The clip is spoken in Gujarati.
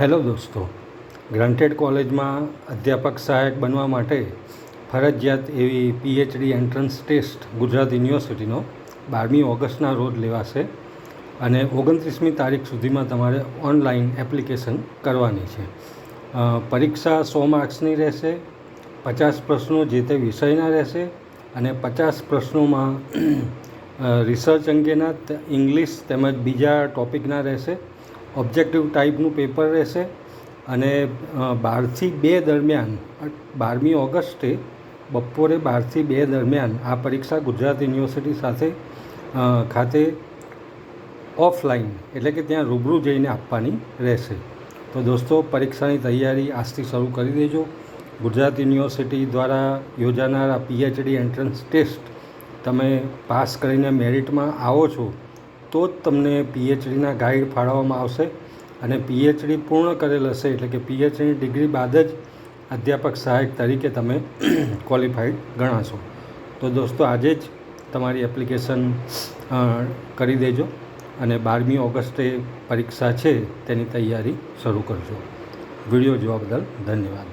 હેલો દોસ્તો. ગ્રાન્ટેડ કોલેજમાં અધ્યાપક સહાયક બનવા માટે ફરજિયાત એવી પીએચડી એન્ટ્રન્સ ટેસ્ટ ગુજરાત યુનિવર્સિટીનો બારમી ઓગસ્ટના રોજ લેવાશે અને ઓગણત્રીસમી તારીખ સુધીમાં તમારે ઓનલાઈન એપ્લિકેશન કરવાની છે. પરીક્ષા સો માર્ક્સની રહેશે, પચાસ પ્રશ્નો જે તે વિષયના રહેશે અને પચાસ પ્રશ્નોમાં રિસર્ચ અંગેના ઇંગ્લિશ તેમજ બીજા ટોપિકના રહેશે. ઓબ્જેક્ટિવ ટાઈપનું પેપર રહેશે. અને બારથી બે દરમિયાન, બારમી ઓગસ્ટે બપોરે બારથી બે દરમિયાન આ પરીક્ષા ગુજરાત યુનિવર્સિટી સાથે ખાતે ઓફલાઈન એટલે કે ત્યાં રૂબરૂ જઈને આપવાની રહેશે. તો દોસ્તો, પરીક્ષાની તૈયારી આજથી શરૂ કરી દેજો. ગુજરાત યુનિવર્સિટી દ્વારા યોજાનાર આ પીએચડી એન્ટ્રન્સ ટેસ્ટ તમે પાસ કરીને મેરિટમાં આવો છો તો જ તમને પીએચડીના ગાઈડ ફાળવવામાં આવશે અને પીએચડી પૂર્ણ કરેલ હશે એટલે કે પીએચડીની ડિગ્રી બાદ જ અધ્યાપક સહાયક તરીકે તમે ક્વોલિફાઈડ ગણાશો. તો દોસ્તો, આજે જ તમારી એપ્લિકેશન કરી દેજો અને બારમી ઓગસ્ટે પરીક્ષા છે તેની તૈયારી શરૂ કરજો. વીડિયો જોવા બદલ ધન્યવાદ.